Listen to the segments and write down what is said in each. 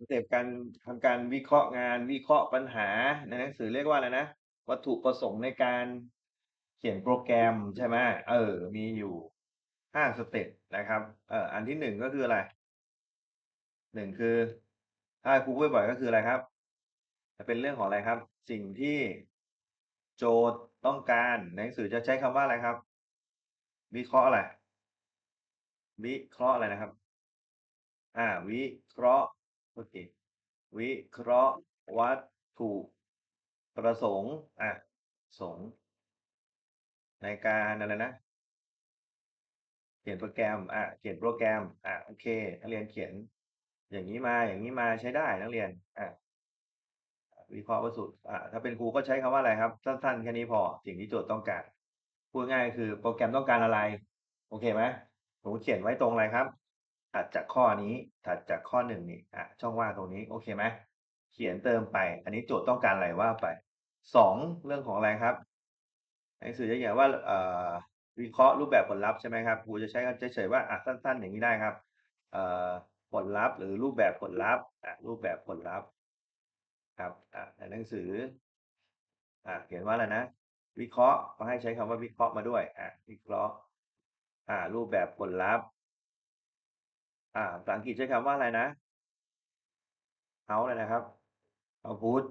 สเต็ปการทำการวิเคราะห์งานวิเคราะห์ปัญหาในหนังสือเรียกว่าอะไรนะวัตถุประสงค์ในการเขียนโปรแกรมใช่ไหมเออ มีอยู่5สเต็ปนะครับ เอออันที่1ก็คืออะไร?1คือ ถ้าครูพูดบ่อยก็คืออะไรครับ?จะเป็นเรื่องของอะไรครับ?สิ่งที่โจทย์ต้องการในหนังสือจะใช้คำว่าอะไรครับ?วิเคราะห์อะไร?วิเคราะห์อะไรนะครับ?อ่า วิเคราะห์ โทษทีวิเคราะห์วัตถุประสงค์อาสงค์ในการอะไรนะ?เขียนโปรแกรมอาเขียนโปรแกรมอาโอเคนักเรียนเขียน อย่างงี้มาอย่างงี้มาใช้ได้นักเรียนอาวิเคราะห์วัสดุอ่าถ้าเป็นครูก็ใช้คำว่าอะไรครับ?สั้นๆแค่นี้พอสิ่งที่โจทย์ต้องการพูดง่ายคือโปรแกรมต้องการอะไร โอเคไหม?หนูเขียนไว้ตรงอะไรครับ? ถัดจากข้อนี้ถัดจากข้อ1นี่อาช่องว่างตรงนี้โอเคไหม?เขียนเติมไป อันนี้โจทย์ต้องการอะไรว่าไป2เรื่องของอะไรครับ?หนังสือจะเขียนว่าเอ่อวิเคราะห์รูปแบบผลลัพธ์ใช่ไหมครับครูจะใช้คำเฉยๆว่าอะสั้น ๆ อย่างงี้ได้ครับเอ่อผลลัพธ์หรือรูปแบบผลลัพธ์อารูปแบบผลลัพธ์ครับอ่าในหนังสืออ่าเขียนว่าอะไรนะวิเคราะห์ก็ให้ใช้คำว่าวิเคราะห์มาด้วยอาวิเคราะห์อ่ารูปแบบผลลัพธ์ อ่าภาษาอังกฤษใช้คำว่าอะไรนะ? Out อะไรนะครับ? Output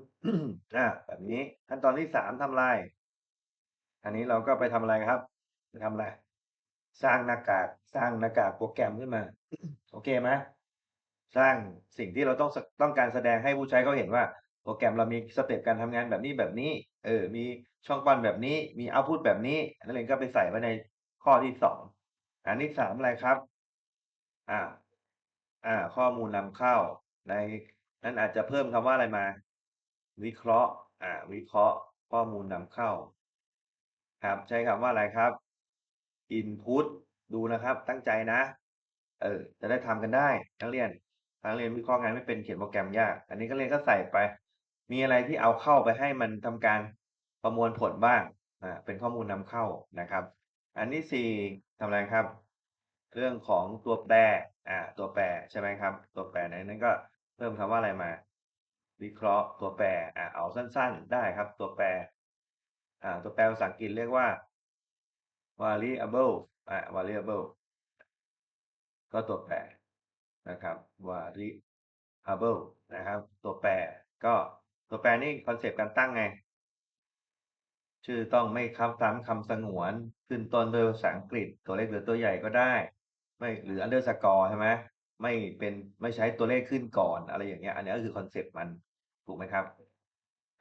อาแบบนี้ขั้นตอนที่3ทำอะไร?อันนี้เราก็ไปทำอะไรครับไปทำอะไร?สร้างหน้ากาก สร้างหน้ากากโปรแกรมขึ้นมา โอเคไหม?สร้างสิ่งที่เราต้องต้องการแสดงให้ผู้ใช้เขาเห็นว่า โปรแกรมเรามีสเต็ปการทำงานแบบนี้ๆเออ มีช่องว่างแบบนี้ มี output แบบนี้นักเรียนก็ไปใส่ไว้ในข้อที่2อันที่3อะไรครับ?อ่า อา ข้อมูลนำเข้า ในนั้นอาจจะเพิ่มคำว่าอะไรมา?วิเคราะห์ อา วิเคราะห์ข้อมูลนำเข้า ครับ ใช้คำว่าอะไรครับ? Input ดูนะครับ ตั้งใจนะ เออ จะได้ทำกันได้ นักเรียนถ้านักเรียนวิเคราะห์งานไม่เป็นเขียนโปรแกรมยาก อันนี้นักเรียนก็ใส่ไป มีอะไรที่เอาเข้าไปให้มันทำการประมวลผลบ้าง อ่า เป็นข้อมูลนำเข้านะครับ อันที่ 4ทำอะไรครับ? เรื่องของตัวแปรอ่าตัวแปรใช่ไหมครับ ตัวแปรในนั้นก็เพิ่มคำว่าอะไรมา?วิเคราะห์ตัวแปรอ่าเอาสั้น ๆ ได้ครับ ตัวแปรอ่าตัวแปรภาษาอังกฤษเรียกว่า variable อ่า variable ก็ตัวแปรนะครับ variable นะครับ ตัวแปรก็ตัวแปรนี่คอนเซปต์การตั้งไง?ชื่อต้องไม่ซ้ำซ้ำคำสงวน ขึ้นต้นด้วยภาษาอังกฤษ ตัวเล็กหรือตัวใหญ่ก็ได้ ไม่ หรือ underscore ใช่ไหม ไม่เป็น ไม่ใช้ตัวเลขขึ้นก่อน อะไรอย่างเงี้ย อันนี้ก็คือคอนเซปต์มัน ถูกไหมครับ?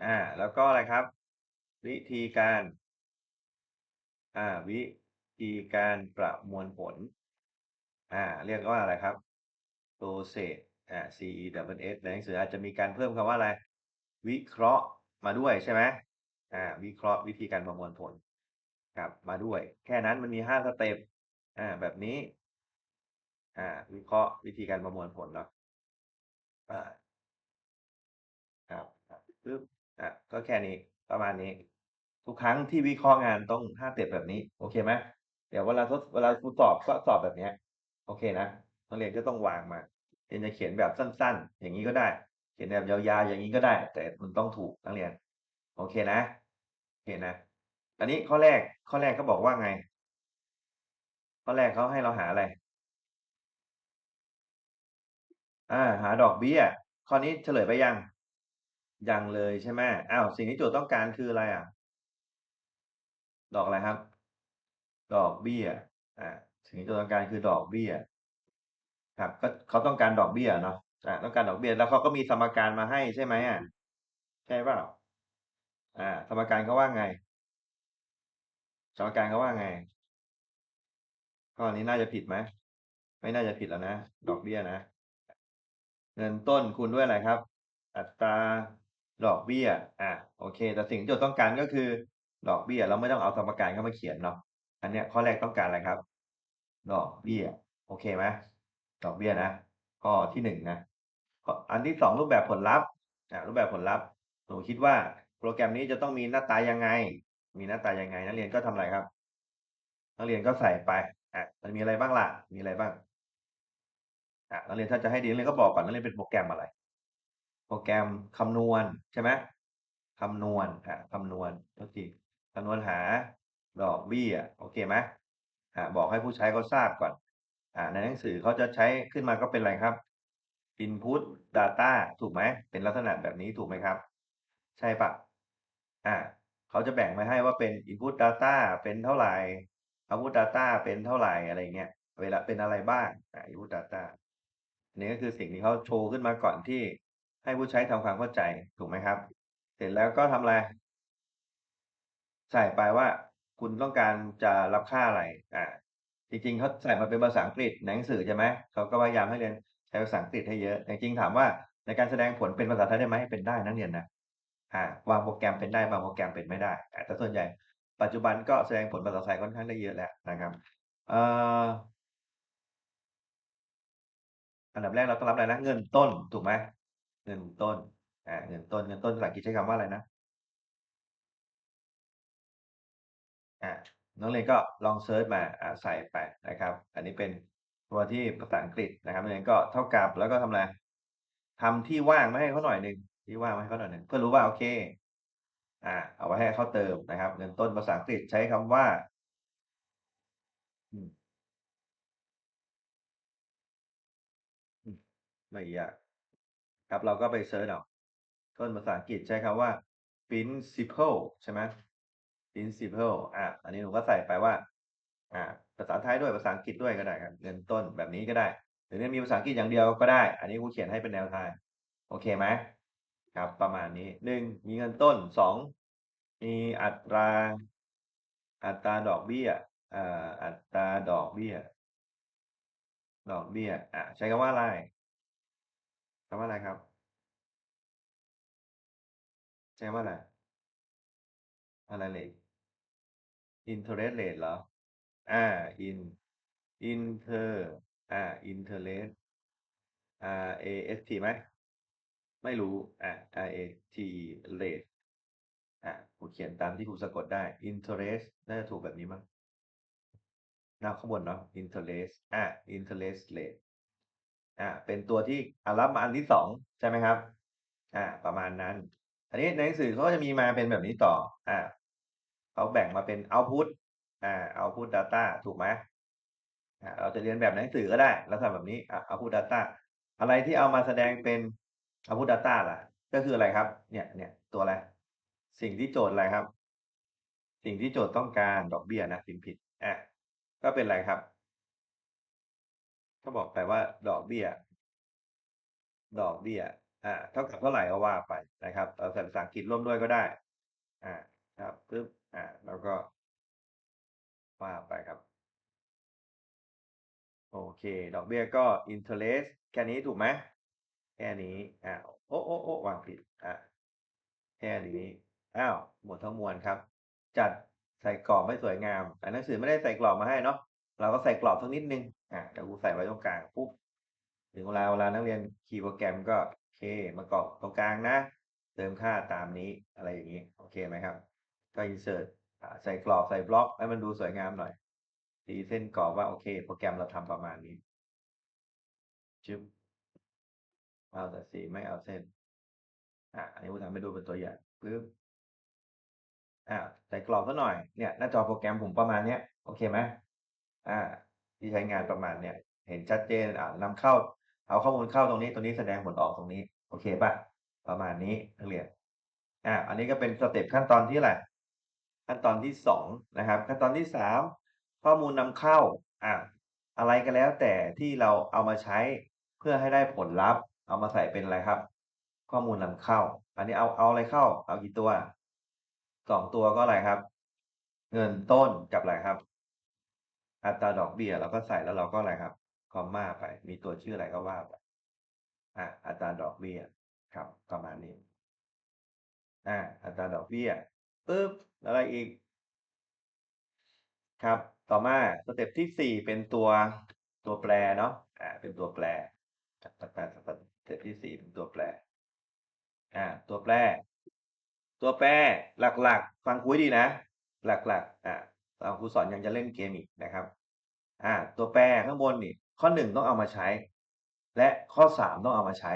อ่า แล้วก็อะไรครับ?วิธีการ อ่า วิธีการประมวลผล อ่า เรียกว่าอะไรครับ? process อา C-E-S-S ในหนังสืออาจจะมีการเพิ่มคำว่าอะไร?วิเคราะห์มาด้วยใช่ไหม?อ่า วิเคราะห์วิธีการประมวลผล ครับ มาด้วย แค่นั้นมันมี5สเต็ป อ่า แบบนี้ อาวิเคราะห์วิธีการประมวลผลเนาะอาครับครับปึ๊บอาก็แค่นี้ประมาณนี้ ทุกครั้งที่วิเคราะห์งานต้อง5สเต็ปแบบนี้ โอเคไหม?เดี๋ยวเวลาทดเวลาครูสอบก็สอบแบบเนี้ย โอเคนะนักเรียนก็ต้องวางมาเรียนจะเขียนแบบสั้น ๆ อย่างงี้ก็ได้ เขียนแบบยาวๆอย่างงี้ก็ได้ แต่มันต้องถูกนักเรียน โอเคนะโอเคนะอันนี้ข้อแรกข้อแรกเขาบอกว่าไง?ข้อแรกเขาให้เราหาอะไร? อา หาดอกเบี้ย ข้อนี้เฉลยไปยัง?ยังเลยใช่ไหม?อ้าว สิ่งที่โจทย์ต้องการคืออะไรอะ?ดอกอะไรครับ?ดอกเบี้ย อา สิ่งที่โจทย์ต้องการคือดอกเบี้ย ครับ ก็ เขาต้องการดอกเบี้ยอะเนาะ อา ต้องการดอกเบี้ย แล้วเขาก็มีสมการมาให้ใช่ไหมอะ?ใช่เปล่า?อา สมการเขาว่าไง?สมการเขาว่าไง?ข้อนี้น่าจะผิดไหม?ไม่น่าจะผิดแล้วนะ ดอกเบี้ยนะ เงินต้นคูณด้วยอะไรครับ?อัตราดอกเบี้ยอาโอเค แต่สิ่งที่โจทย์ต้องการก็คือ ดอกเบี้ยเราไม่ต้องเอาสมการเข้ามาเขียนเนาะอันเนี้ยข้อแรกต้องการอะไรครับ?ดอกเบี้ย โอเคไหม?ดอกเบี้ยนะข้อที่1นะอันที่2รูปแบบผลลัพธ์อารูปแบบผลลัพธ์หนูคิดว่าโปรแกรมนี้จะต้องมีหน้าตายังไง?มีหน้าตายังไง?นักเรียนก็ทำอะไรครับ?นักเรียนก็ใส่ไปอามันมีอะไรบ้างล่ะ?มีอะไรบ้าง? อานักเรียนถ้าจะให้ดีนักเรียนก็บอกก่อนนักเรียนเป็นโปรแกรมอะไร?โปรแกรมคำนวณใช่ไหมคำนวณอะคำนวณโทษทีคำนวณหาดอกเบี้ยโอเคไหมอะบอกให้ผู้ใช้เขาทราบก่อนอ่าในหนังสือเขาจะใช้ขึ้นมาก็เป็นอะไรครับ input data ถูกไหมเป็นลักษณะแบบนี้ถูกไหมครับ ใช่ปะอ่าเขาจะแบ่งมาให้ว่าเป็น input data เป็นเท่าไหร่ output data เป็นเท่าไหร่อะไรเงี้ยเวลาเป็นอะไรบ้างอ่า input data นนี้ก็คือสิ่งที่เขาโชว์ขึ้นมาก่อนที่ให้ผู้ใช้ทำความเข้าใจถูกไหมครับ เสร็จแล้วก็ทำอะไรใส่ไปว่าคุณต้องการจะรับค่าอะไร อ่า จริงๆเขาใส่มาเป็นภาษาอังกฤษในหนังสือใช่ไหมเขาก็พยายามให้เรียนใช้ภาษาอังกฤษให้เยอะแต่จริงๆถามว่าในการแสดงผลเป็นภาษาไทยได้ไหมเป็นได้นักเรียนนะ อ่า วางโปรแกรมเป็นได้บางโปรแกรมเป็นไม่ได้ แต่ส่วนใหญ่ ปัจจุบันก็แสดงผลภาษาไทยค่อนข้างได้เยอะแล้วนะครับ เอ่อ อันดับแรกเราต้องรับอะไรนะเงินต้นถูกไหมเงินต้นอ่าเงินต้นเงินต้นภาษาอังกฤษใช้คำว่าอะไรนะอ่าน้องเรียนก็ลองเซิร์ชมาอ่าใส่ไปนะครับ อันนี้เป็นตัวที่ภาษาอังกฤษนะครับนักเรียนก็เท่ากับแล้วก็ทำอะไรทำที่ว่างมาให้เขาหน่อยหนึ่งที่ว่างมาให้เขาหน่อยหนึ่งเพื่อรู้ว่าโอเคอ่าเอาไว้ให้เขาเติมนะครับ เงินต้นภาษาอังกฤษใช้คำว่า ไม่ยากครับเราก็ไปเซิร์ชเอาต้นภาษาอังกฤษใช้คำว่า principle ใช่ไหม principle อะอันนี้หนูก็ใส่ไปว่า อ่า ภาษาไทยด้วยภาษาอังกฤษด้วยก็ได้ครับเงินต้นแบบนี้ก็ได้ หรือเนี่ยมีภาษาอังกฤษอย่างเดียวก็ได้ อันนี้ครูเขียนให้เป็นแนวทาง โอเคไหมครับ ประมาณนี้หนึ่งมีเงินต้นสองมีอัตราอัตราดอกเบี้ยอ่าอัตราดอกเบี้ย ดอกเบี้ยอะใช้คำว่าอะไร คำว่าอะไรครับ ใช้ว่าอะไร อะไรเลย interest rate เหรอ อ่า in inter อ่า interest อ่า ast ไหม ไม่รู้ อ่า iat rate อ่าครูเขียนตามที่ครูสะกดได้ interest น่าจะถูกแบบนี้มั้งหน้าข้างบนเนาะ interest อ่า interest rate อ่าเป็นตัวที่อ่ารับมาอันที่สองใช่ไหมครับ อ่า ประมาณนั้น อันนี้ในหนังสือเขาจะมีมาเป็นแบบนี้ต่อ อ่าเขาแบ่งมาเป็น output อ่า output data ถูกไหมอ่าเราจะเรียนแบบหนังสือก็ได้แล้วทำแบบนี้อ่า output data อะไรที่เอามาแสดงเป็น output data ล่ะ ก็คืออะไรครับ เนี่ยเนี่ยตัวอะไร สิ่งที่โจทย์อะไรครับ สิ่งที่โจทย์ต้องการดอกเบี้ยนะพิมพ์ผิดอะก็เป็นอะไรครับ ก็บอกไปว่าดอกเบี้ย ดอกเบี้ย อ่า เท่ากับเท่าไหร่ก็ว่าไปนะครับเราใส่ภาษาอังกฤษร่วมด้วยก็ได้ อ่า ครับปึ๊บอ่า แล้วก็ว่าไปครับ โอเค ดอกเบี้ยก็ interest แค่นี้ถูกไหมแค่นี้ อ่าโอ้โอ้โอ้วางผิด อ่าแค่นี้ อ้าว หมดทั้งมวลครับ จัดใส่กรอบให้สวยงามแต่หนังสือไม่ได้ใส่กรอบมาให้เนาะ เราก็ใส่กรอบสักนิดนึงอ่าเดี๋ยวครูใส่ไว้ตรงกลางปุ๊บถึงเวลาเวลานักเรียนคีย์โปรแกรมก็โอเคมากรอกตรงกลางนะ เติมค่าตามนี้อะไรอย่างนี้โอเคไหมครับ ก็ insert อ่าใส่กรอบใส่บล็อกให้มันดูสวยงามหน่อยตีเส้นกรอบว่าโอเค โปรแกรมเราทำประมาณนี้จึ๊บเอาแต่สีไม่เอาเส้นอ่าอันนี้ผมทำให้ดูเป็นตัวอย่างปึ๊บอ่าใส่กรอบซะหน่อยเนี่ยหน้าจอโปรแกรมผมประมาณเนี้ยโอเคไหม อา ที่ใช้งานประมาณเนี้ย เห็นชัดเจน อ่า นำเข้า เอาข้อมูลเข้าตรงนี้ ตรงนี้แสดงผลออกตรงนี้ โอเคป่ะประมาณนี้นักเรียนอ่าอันนี้ก็เป็นสเต็ปขั้นตอนที่อะไร ขั้นตอนที่สองนะครับ ขั้นตอนที่สามข้อมูลนำเข้าอ่าอะไรก็แล้วแต่ที่เราเอามาใช้เพื่อให้ได้ผลลัพธ์ เอามาใส่เป็นอะไรครับ ข้อมูลนำเข้า อันนี้เอา เอาอะไรเข้า เอากี่ตัวสองตัวก็อะไรครับ เงินต้นกับอะไรครับ อัตราดอกเบี้ยเราก็ใส่แล้วเราก็อะไรครับ คอมมาไป มีตัวชื่ออะไรก็ว่าไปอ่าอัตราดอกเบี้ยครับ ประมาณนี้อ่าอัตราดอกเบี้ยปึ๊บอะไรอีก ครับ ต่อมาสเต็ปที่สี่เป็นตัวตัวแปรเนาะอ่าเป็นตัวแปรสเต็ปที่สี่เป็นตัวแปรอ่าตัวแปร ตัวแปรหลักๆ ฟังครูให้ดีนะ หลักๆอ่าเรา ครูสอนยังจะเล่นเกมอีกนะครับอ่าตัวแปรข้างบนนี่ข้อหนึ่งต้องเอามาใช้ และข้อสามต้องเอามาใช้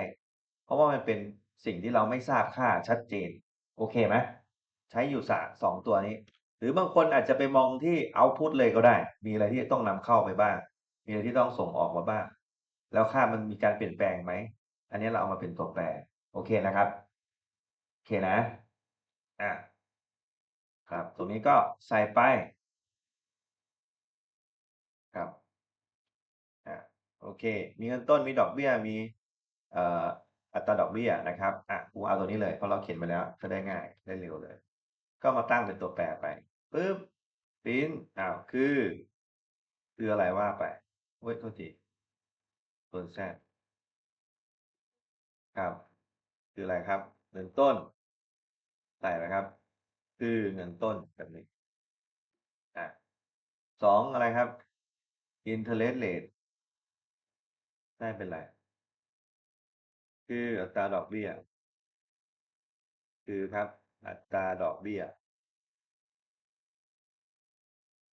เพราะว่ามันเป็นสิ่งที่เราไม่ทราบค่าชัดเจน โอเคไหมใช้อยู่สะสองตัวนี้ หรือบางคนอาจจะไปมองที่เอาพุตเลยก็ได้ มีอะไรที่ต้องนำเข้าไปบ้าง มีอะไรที่ต้องส่งออกมาบ้าง แล้วค่ามันมีการเปลี่ยนแปลงไหม อันนี้เราเอามาเป็นตัวแปร โอเคนะครับ โอเคนะอะครับตรงนี้ก็ใส่ไป ครับ อะ โอเค มีเงินต้นมีดอกเบี้ยมีอัตราดอกเบี้ยนะครับอะครูเอาตัวนี้เลยเพราะเราเขียนไปแล้วจะได้ง่ายได้เร็วเลย ก็มาตั้งเป็นตัวแปรไปปึ๊บพรินอ้าวคือ คืออะไรว่าไปโอ๊ยโทษทีตัว Z ครับ คืออะไรครับ เงินต้นใส่อะไรครับ คือเงินต้นแบบนี้อ่า2อะไรครับ interest rate ได้เป็นไร?คืออัตราดอกเบี้ย คือครับ อัตราดอกเบี้ย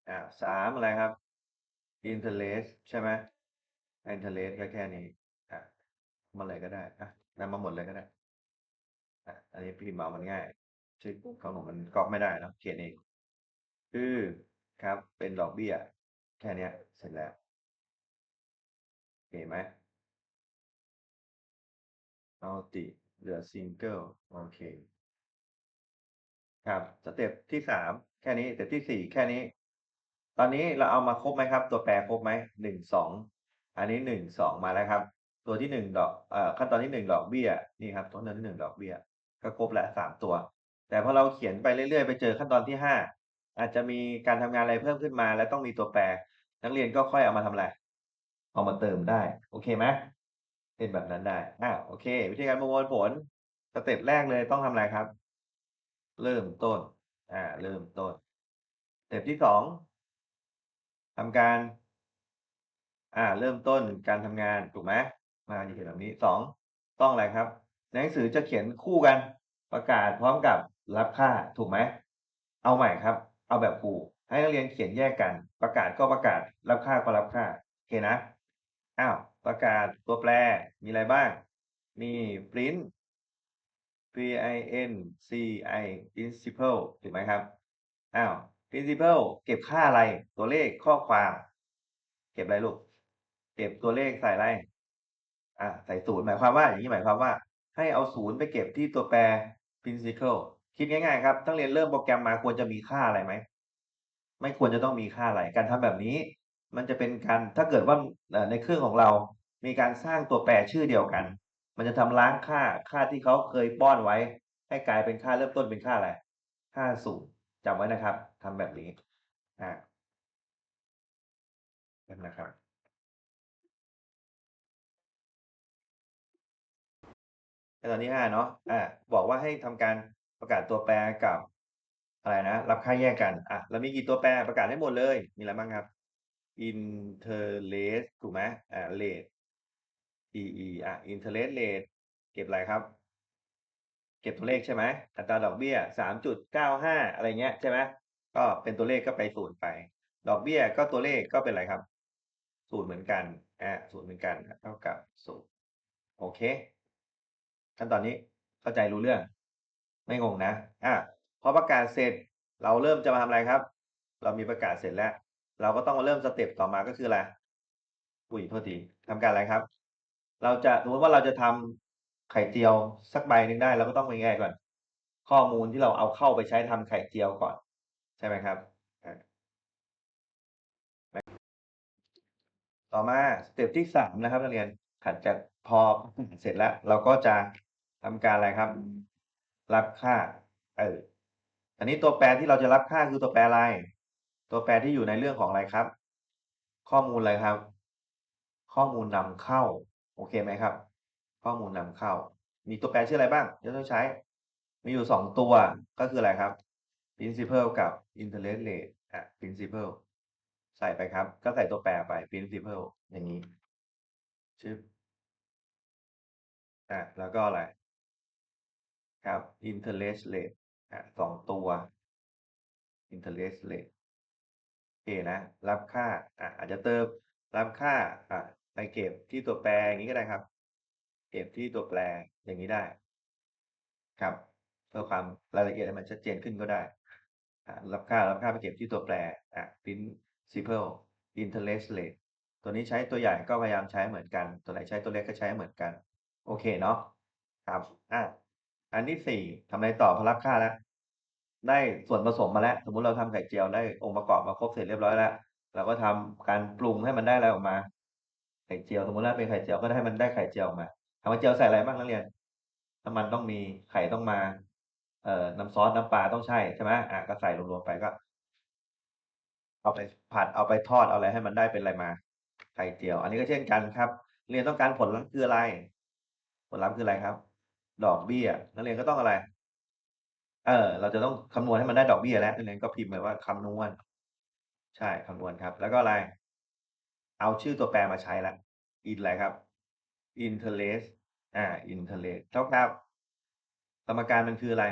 อ่า3อะไรครับ interest ใช่ไหม? interest ก็แค่นี้อ่ามาเลยก็ได้อะนำมาหมดเลยก็ได้อะอันนี้พิมพ์เอามันง่ายชื่อของหนูมันก๊อปไม่ได้เนะเขียนเองคือครับเป็นดอกเบี้ย แค่เนี้ยเสร็จแล้ว โอเคไหม? multi เหลือ single โอเค ครับสเต็ปที่3แค่นี้สเต็ปที่4แค่นี้ ตอนนี้เราเอามาครบไหมครับ ตัวแปรครบไหม?1 2อันนี้1 2มาแล้วครับ ตัวที่1ดอกเอ่อขั้นตอนที่1ดอกเบี้ยนี่ครับขั้นตอนที่1ดอกเบี้ย ก็ครบแล้ว3ตัว แต่พอเราเขียนไปเรื่อยๆ ไปเจอขั้นตอนที่5อาจจะมีการทำงานอะไรเพิ่มขึ้นมา และต้องมีตัวแปร นักเรียนก็ค่อยเอามาทำอะไร? เอามาเติมได้ โอเคไหม?เป็นแบบนั้นได้อ่าโอเค วิธีการประมวลผลสเต็ปแรกเลยต้องทำอะไรครับ?เริ่มต้น อ่า เริ่มต้นสเต็ปที่2ทำการ อ่า เริ่มต้นการทำงานถูกไหม?มาจะเขียนแบบนี้2ต้องอะไรครับ?หนังสือจะเขียนคู่กันประกาศพร้อมกับรับค่าถูกไหม?เอาใหม่ครับ เอาแบบครูให้นักเรียนเขียนแยกกัน ประกาศก็ประกาศรับค่าก็รับค่าโอเคนะ อ้าวประกาศตัวแปรมีอะไรบ้าง?มี Prin P-I-N-C-I Principal ถูกไหมครับ?อ้าว Principal เก็บค่าอะไร?ตัวเลขข้อความ เก็บอะไรลูก?เก็บตัวเลขใส่อะไร?อ่าใส่0หมายความว่า อย่างงี้หมายความว่า ให้เอา0ไปเก็บที่ตัวแปร Principal คิดง่ายๆครับนักเรียนเริ่มโปรแกรมมาควรจะมีค่าอะไรไหม?ไม่ควรจะต้องมีค่าอะไร การทำแบบนี้ มันจะเป็นการถ้าเกิดว่าเอ่อในเครื่องของเรา มีการสร้างตัวแปรชื่อเดียวกัน มันจะทำล้างค่าค่าที่เขาเคยป้อนไว้ ให้กลายเป็นค่าเริ่มต้นเป็นค่าอะไร?ค่า0จำไว้นะครับทำแบบนี้อานั่นนะครับ ขั้นตอนที่5เนาะอาบอกว่าให้ทำการประกาศตัวแปรกับ อะไรนะ รับค่าแยกกัน อะเรามีกี่ตัวแปร?ประกาศให้หมดเลย มีอะไรบ้างครับ? Interest ถูกไหม?อ่า rate EE อะ interest rate เก็บอะไรครับ?เก็บตัวเลขใช่ไหม?อัตราดอกเบี้ย3.95อะไรเงี้ยใช่ไหม?ก็เป็นตัวเลขก็ไป0ไป ดอกเบี้ยก็ตัวเลขก็เป็นอะไรครับ?0เหมือนกันอ่า0เหมือนกันเท่ากับ0โอเคขั้นตอนนี้เข้าใจรู้เรื่อง ไม่งงนะอ่าพอประกาศเสร็จเราเริ่มจะมาทำอะไรครับ?เรามีประกาศเสร็จแล้ว เราก็ต้องมาเริ่มสเต็ปต่อมาก็คืออะไร?อุ๊ยโทษทีทำการอะไรครับ?เราจะสมมติว่าเราจะทำไข่เจียวสักใบหนึ่งได้เราก็ต้องเป็นไงก่อน?ข้อมูลที่เราเอาเข้าไปใช้ทำไข่เจียวก่อน ใช่ไหมครับ?ต่อมาสเต็ปที่3นะครับนักเรียนถัดจากพอเสร็จแล้ว เราก็จะทำการอะไรครับ?รับค่า เอออันนี้ตัวแปรที่เราจะรับค่าคือตัวแปรอะไร? ตัวแปรที่อยู่ในเรื่องของอะไรครับ?ข้อมูลอะไรครับ?ข้อมูลนำเข้า โอเคไหมครับ?ข้อมูลนำเข้า มีตัวแปรชื่ออะไรบ้างที่ต้องใช้?มีอยู่ 2 ตัวก็คืออะไรครับ? Principal กับ interest rate อา Principal ใส่ไปครับ ก็ใส่ตัวแปรไป Principal อย่างงี้ชึบอาแล้วก็อะไร?ครับ interest rate อา2ตัว interest rate เคนะรับค่าอาอาจจะเติมรับค่าอ่าไปเก็บที่ตัวแปรอย่างงี้ก็ได้ครับ เก็บที่ตัวแปรอย่างงี้ได้ ครับเพื่อความรายละเอียดให้มันชัดเจนขึ้นก็ได้รับค่ารับค่าไปเก็บที่ตัวแปรอ่า principal interest rate ตัวนี้ใช้ตัวใหญ่ก็พยายามใช้เหมือนกัน ตัวไหนใช้ตัวเล็กก็ใช้เหมือนกัน โอเคเนาะครับอาอันที่4ทำอะไรต่อพอรับค่าแล้ว ได้ส่วนผสมมาแล้ว สมมุติเราทำไข่เจียวได้องค์ประกอบมาครบเสร็จเรียบร้อยแล้วเราก็ทำการปรุงให้มันได้อะไรออกมา ไข่เจียวสมมุติว่าเป็นไข่เจียวก็ให้มันได้ไข่เจียวออกมาทำไข่เจียวใส่อะไรบ้างนักเรียนน้ำมันต้องมีไข่ต้องมา เอ่อน้ำซอสน้ำปลาต้องใช่ใช่ไหมอาก็ใส่รวมๆไปก็ เอาไปผัดเอาไปทอดเอาอะไรให้มันได้เป็นอะไรมา ไข่เจียว อันนี้ก็เช่นกันครับ เรียนต้องการผลลัพธ์คืออะไร ผลลัพธ์คืออะไรครับ ดอกเบี้ยนักเรียนก็ต้องอะไร เออ เราจะต้องคำนวณให้มันได้ดอกเบี้ยแล้วนักเรียนก็พิมพ์ไปว่าคำนวณ ใช่คำนวณครับ แล้วก็อะไร เอาชื่อตัวแปรมาใช้ล้ว in อะไรครับ interest อ่า interest เท่ากับสมการมันคืออะไร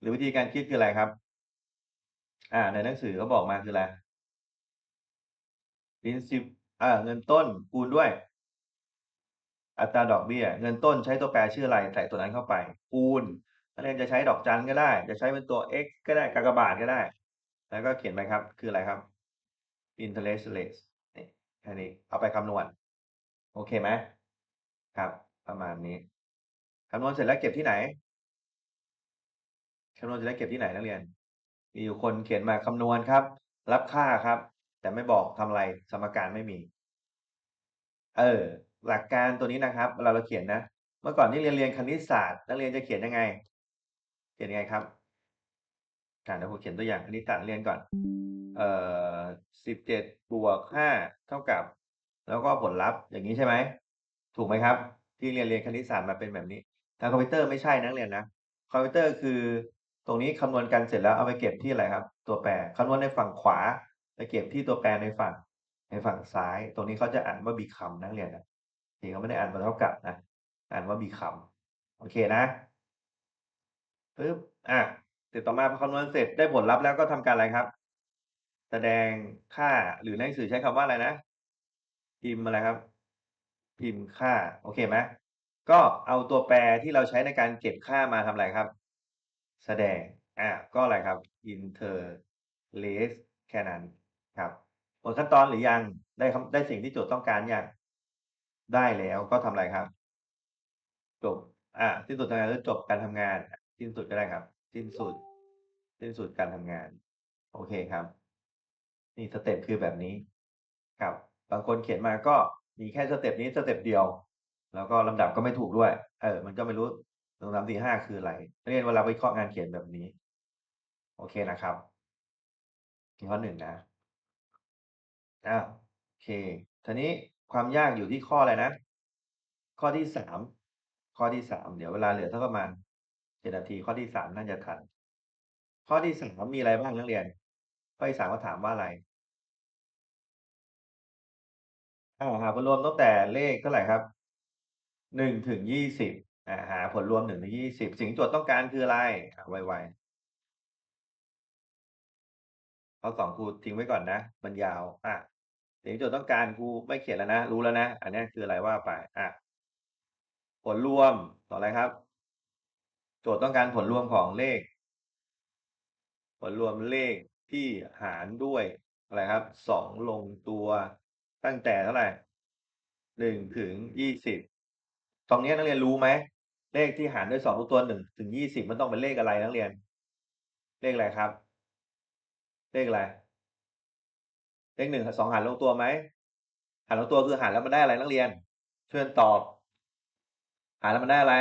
หรือวิธีการคิดคืออะไรครับ อ่า ในหนังสือเขาบอกมาคืออะไร princip อาเงินต้นคูณด้วยอัตราดอกเบี้ย เงินต้นใช้ตัวแปรชื่ออะไรใส่ตัวนั้นเข้าไป คูณ นักเรียนจะใช้ดอกจันก็ได้ จะใช้เป็นตัว x ก็ได้กากบาทก็ได้ แล้วก็เขียนไปครับ คืออะไรครับ interest rate นี่แค่นี้ เอาไปคำนวณ โอเคไหม?ครับ ประมาณนี้คำนวณเสร็จแล้วเก็บที่ไหน?คำนวณเสร็จแล้วเก็บที่ไหนนักเรียน?มีอยู่คนเขียนมาคำนวณครับ รับค่าครับ แต่ไม่บอกทำอะไรสมการไม่มี เออ หลักการตัวนี้นะครับเวลาเราเขียนนะ เมื่อก่อนที่เรียนเรียนคณิตศาสตร์นักเรียนจะเขียนยังไง? เขียนยังไงครับ?อ่าเดี๋ยวผมเขียนตัวอย่างคณิตศาสตร์นักเรียนก่อน เอ่อ17บเจ็ดบวก5เท่ากับ แล้วก็ผลลัพธ์อย่างงี้ใช่ไหม ถูกไหมครับ?ที่เรียนเรียนคณิตศาสตร์มาเป็นแบบนี้ ทางคอมพิวเตอร์ไม่ใช่นักเรียนนะ คอมพิวเตอร์คือตรงนี้คำนวณกันเสร็จแล้วเอาไปเก็บที่อะไรครับ ตัวแปรคำนวณในฝั่งขวา ไปเก็บที่ตัวแปรในฝั่ง ในฝั่งซ้าย ตรงนี้เขาจะอ่านว่า become นะนักเรียนนะจริงเขาไม่ได้อ่านว่าเท่ากับนะ อ่านว่า become โอเคนะ ปึ๊บอาเสร็จต่อมาพอคำนวณเสร็จได้ผลลัพธ์แล้วก็ทำการอะไรครับ แสดงค่าหรือในหนังสือใช้คำว่าอะไรนะ พิมพ์อะไรครับ พิมพ์ค่า โอเคไหม?ก็เอาตัวแปรที่เราใช้ในการเก็บค่ามาทำอะไรครับ แสดงอ่าก็อะไรครับ interest แค่นั้นครับหมดขั้นตอนหรือยัง?ได้ได้สิ่งที่โจทย์ต้องการยัง?ได้แล้วก็ทำอะไรครับ จบอาสิ้นสุดการทำงานหรือจบการทำงาน สิ้นสุดก็ได้ครับ สิ้นสุด สิ้นสุดการทำงาน โอเคครับ นี่สเต็ปคือแบบนี้ครับ บางคนเขียนมาก็มีแค่สเต็ปนี้สเต็ปเดียว แล้วก็ลำดับก็ไม่ถูกด้วย เออ มันก็ไม่รู้1 2 3 4 5คืออะไรเรียนเวลาวิเคราะห์งานเขียนแบบนี้ โอเคนะครับข้อ1นะอาโอเคทีนี้ความยากอยู่ที่ข้ออะไรนะ ข้อที่3ข้อที่3เดี๋ยวเวลาเหลือสักประมาณ 7นาทีข้อที่3น่าจะทัน ข้อที่3มีอะไรบ้างนักเรียน ข้อที่3เขาถามว่าอะไร?อาหาผลรวมตั้งแต่เลขเท่าไหร่ครับ?1ถึง20อาหาผลรวม1ถึง20สิ่งที่โจทย์ต้องการคืออะไร?ไวๆข้อ2ครูทิ้งไว้ก่อนนะ มันยาวอาสิ่งที่โจทย์ต้องการครูไม่เขียนแล้วนะ รู้แล้วนะ อันนี้คืออะไรว่าไปอาผลรวมขออะไรครับ? โจทย์ต้องการผลรวมของเลข ผลรวมเลขที่หารด้วยอะไรครับ2ลงตัวตั้งแต่เท่าไหร?1ถึง20ตรงนี้นักเรียนรู้ไหมเลขที่หารด้วย2ลงตัว1ถึง20มันต้องเป็นเลขอะไรนักเรียน เลขอะไรครับ?เลขอะไร?เลข1กับ2หารลงตัวไหม?หารลงตัวคือหารแล้วมันได้อะไรนักเรียน ช่วยกันตอบ หารแล้วมันได้อะไร?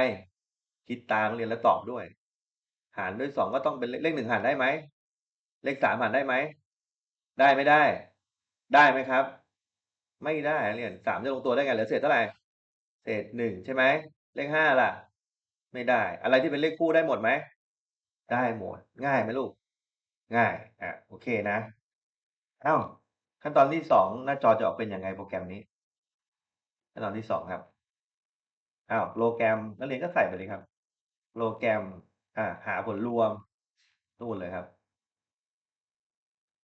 คิดตามเรียนแล้วตอบด้วย หารด้วย2ก็ต้องเป็นเลขเลข1หารได้ไหม?เลข3หารได้ไหม?ได้ไม่ได้?ได้ไหมครับ?ไม่ได้เรียน3จะลงตัวได้ไงเหลือเศษเท่าไหร่?เศษ1ใช่ไหม เลข5ล่ะ ไม่ได้ อะไรที่เป็นเลขคู่ได้หมดไหม?ได้หมด ง่ายไหมลูก?ง่ายอาโอเคนะอ้า ขั้นตอนที่2หน้าจอจะออกเป็นยังไงโปรแกรมนี้?ขั้นตอนที่2ครับอ้าวโปรแกรมนักเรียนก็ใส่ไปเลยครับ โปรแกรมอาหาผลรวมนู่นเลยครับ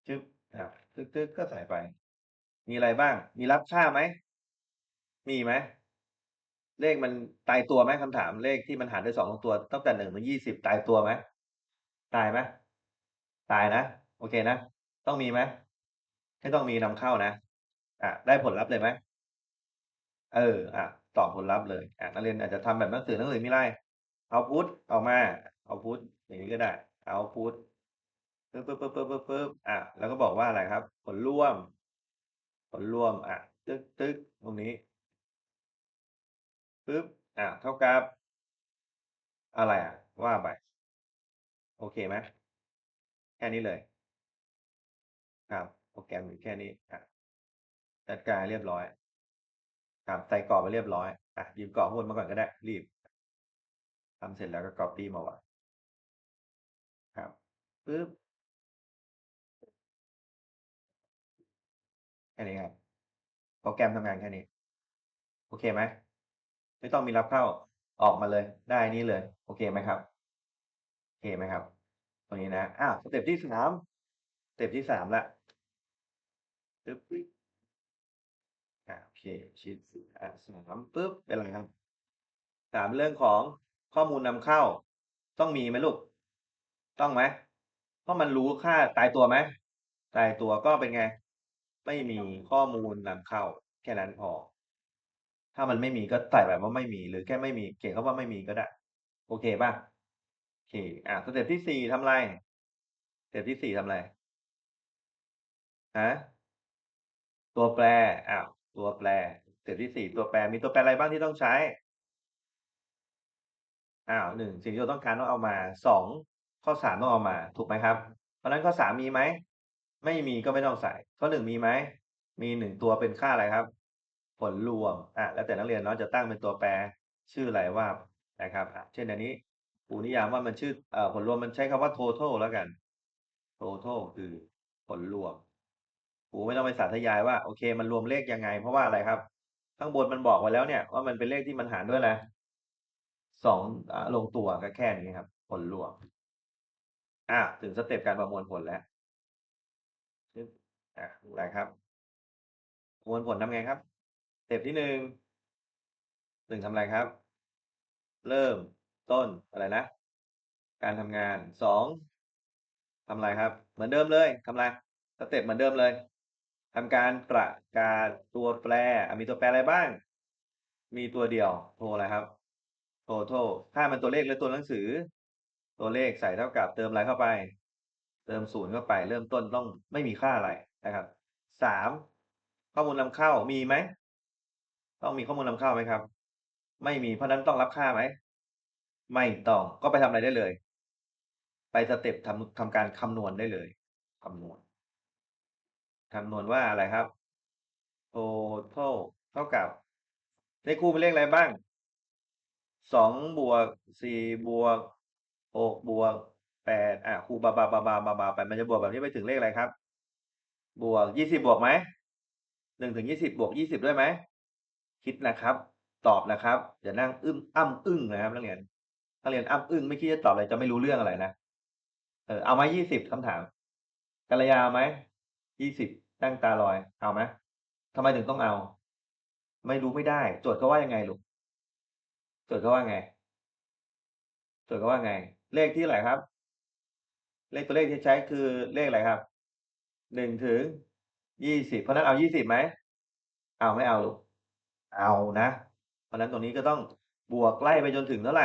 จึ๊บอาตึ๊กๆก็ใส่ไป มีอะไรบ้าง มีรับค่าไหม?มีไหม?เลขมันตายตัวไหมคำถามเลขที่มันหารด้วย2ตรงตัว ตั้งแต่1ถึง20ตายตัวไหม?ตายไหม?ตายนะ โอเคนะ ต้องมีไหม?ไม่ต้องมีนำเข้านะ อ่าได้ผลลัพธ์เลยไหม?เออ อะ ตอบผลลัพธ์เลยอะนักเรียนอาจจะทำแบบหนังสือหนังสือมีไร เอาพุตออกมา เอาพุตอย่างงี้ก็ได้ เอาพุตปึ๊บๆๆๆๆอาแล้วก็บอกว่าอะไรครับ ผลรวม ผลรวมอะตึ๊กๆตรงนี้ปึ๊บอาเท่ากับ อะไรอะ ว่าไป โอเคไหม?แค่นี้เลย ครับโปรแกรมมีแค่นี้อะจัดการเรียบร้อยครับใส่กรอบไว้เรียบร้อยอะหยิบกรอบข้นมาก่อนก็ได้รีบ ทำเสร็จแล้วก็ก๊อบดีมาวางครับปึ๊บแค่นี้ครับโปรแกรมทำงานแค่นี้ โอเคไหม?ไม่ต้องมีรับเข้าออกมาเลย ได้นนี้เลย โอเคไหมครับ?โอเคไหมครับ?ตรงนี้นะอ้าวสเต็ปที่3สเต็ปที่3แล้วปึ๊บโอเคชีตอ่า3ปึ๊บเป็นไรครับ?3เรื่องของ ข้อมูลนำเข้า ต้องมีไหมลูก?ต้องไหม?เพราะมันรู้ค่าตายตัวไหม?ตายตัวก็เป็นไง?ไม่มีข้อมูลนำเข้า แค่นั้นพอ ถ้ามันไม่มีก็ใส่แบบว่าไม่มี หรือแค่ไม่มี เขียนคำว่าไม่มีก็ได้ โอเคเปล่า?โอเค อ่าสเต็ปที่4ทำอะไร?สเต็ปที่4ทำอะไร?ฮะ?ตัวแปรอ้าวตัวแปรสเต็ปที่4ตัวแปรมีตัวแปรอะไรบ้างที่ต้องใช้? อ้าว1สิ่งที่เราต้องการต้องเอามา2ข้อ3ต้องเอามา ถูกไหมครับ?เพราะฉะนั้นข้อ3มีไหม?ไม่มีก็ไม่ต้องใส่ ข้อ1มีไหม?มี1ตัวเป็นค่าอะไรครับ?ผลรวมอาแล้วแต่นักเรียนเนาะจะตั้งเป็นตัวแปรชื่ออะไรว่านะครับอาเช่นอันนี้ครูนิยามว่ามันชื่อเอ่อผลรวมมันใช้คำว่า total แล้วกัน total คือผลรวมครูไม่ต้องไปสาธยายว่าโอเค มันรวมเลขยังไง เพราะว่าอะไรครับ ข้างบนมันบอกไว้แล้วเนี่ยว่ามันเป็นเลขที่มันหารด้วยอะไร 2อ่าลงตัวก็แค่นี้ครับ ผลรวมอ่าถึงสเต็ปการประมวลผลแล้วปึ๊บอาอะไรครับ?ประมวลผลทำไงครับ?สเต็ปที่1 1ทำอะไรครับ?เริ่มต้นอะไรนะ การทำงาน2ทำอะไรครับ?เหมือนเดิมเลยทำอะไร?สเต็ปเหมือนเดิมเลยทำการประกาศตัวแปรอะมีตัวแปรอะไรบ้าง?มีตัวเดียวโทรอะไรครับ? Total ถ้ามันตัวเลขหรือตัวหนังสือ ตัวเลขใส่เท่ากับเติมอะไรเข้าไป?เติม0เข้าไป เริ่มต้นต้องไม่มีค่าอะไรนะครับ3ข้อมูลนำเข้ามีไหม?ต้องมีข้อมูลนำเข้าไหมครับ?ไม่มีเพราะนั้นต้องรับค่าไหม?ไม่ต้องก็ไปทำอะไรได้เลย?ไปสเต็ปทำทำการคำนวณได้เลยคำนวณคำนวณว่าอะไรครับ? total เท่ากับเลขคู่เป็นเลขอะไรบ้าง? 2บวก4บวก6บวก8อาครูบาๆๆๆๆไปมันจะบวกแบบนี้ไปถึงเลขอะไรครับ?บวก20บวกไหม?1ถึง20บบวก20ด้วยไหม?คิดนะครับ ตอบนะครับอย่านั่งอึ้มอ้ำอึ้งนะครับนักเรียนนักเรียนอ้ำอึ้งไม่คิดจะตอบอะไรจะไม่รู้เรื่องอะไรนะเออเอาไหม20คำถามกัลยาเอาไหม?20ตั้งตารอยเอาไหม?ทำไมถึงต้องเอา?ไม่รู้ไม่ได้โจทย์เขาว่ายังไงลูก? โจทย์เขาว่าไง?โจทย์เขาว่าไง?เลขที่เท่าไรครับ?เลขตัวเลขที่ใช้คือเลขอะไรครับ?1ถึง20เพราะนั้นเอา20ไหม?เอาไม่เอาลูกเอานะ เพราะนั้นตรงนี้ก็ต้องบวกไล่ไปจนถึงเท่าไหร?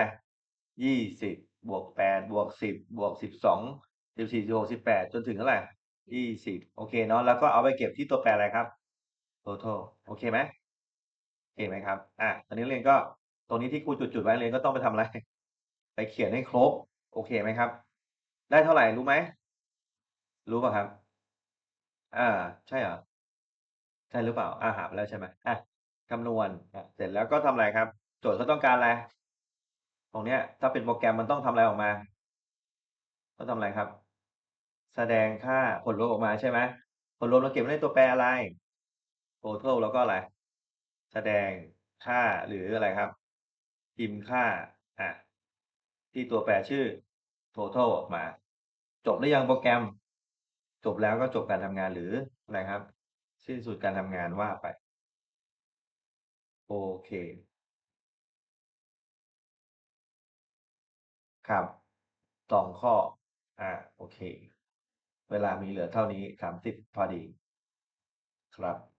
20บบวก8บวก10บบวก12 14 16 18จนถึงเท่าไหร?20โอเคเนาะแล้วก็เอาไปเก็บที่ตัวแปรอะไรครับ? total โอเคไหม?โอเคไหมครับ?อาตอนนี้เรียนก็ ตรงนี้ที่ครูจุดๆไว้เรียนก็ต้องไปทำอะไร?ไปเขียนให้ครบ โอเคไหมครับ?ได้เท่าไหร่รู้ไหม?รู้เปล่าครับ?อ่า ใช่เหรอ?ใช่หรือเปล่า?อาหามาแล้วใช่ไหม?อาคำนวณอาเสร็จแล้วก็ทำอะไรครับ?โจทย์เขาต้องการอะไร?ตรงเนี้ย ถ้าเป็นโปรแกรมมันต้องทำอะไรออกมา?ต้องทำอะไรครับ?แสดงค่าผลรวมออกมาใช่ไหม?ผลรวมเราเก็บไว้ในตัวแปรอะไร? total แล้วก็อะไร?แสดงค่าหรืออะไรครับ? พิมพ์ค่าอะที่ตัวแปรชื่อ total ออกมา จบหรือยังโปรแกรม จบแล้วก็จบการทำงานหรืออะไรครับ สิ้นสุดการทำงานว่าไป โอเค ครับสองข้อ อ่าโอเค เวลามีเหลือเท่านี้สามสิบพอดี ครับ